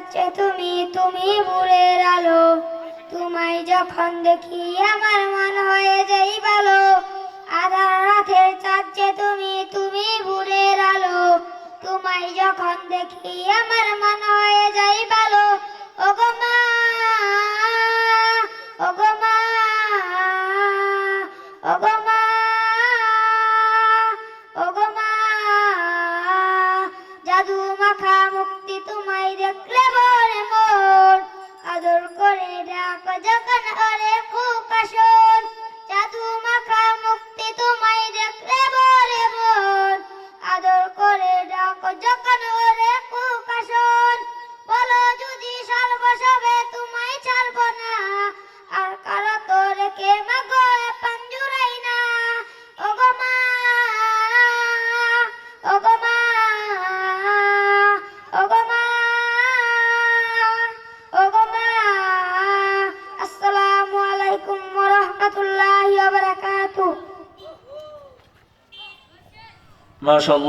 চাচ্ছে তুমি তুমি ভুলের আলো। তোমায় যখন দেখি আমার মন হয়ে যাই ভালো। আধার রাতের চাচ্ছে তুমি তুমি ভুলের আলো। তোমায় যখন দেখি আমার মন হয়ে যাই ভালো দেখলে বলে মন। আদর করে ডাক যখন ওরে কুকাশন জাদু মাখা মুক্তি তোমায় দেখলে বলে মন। আদর করে ডাক যখন মাশাআল্লাহ।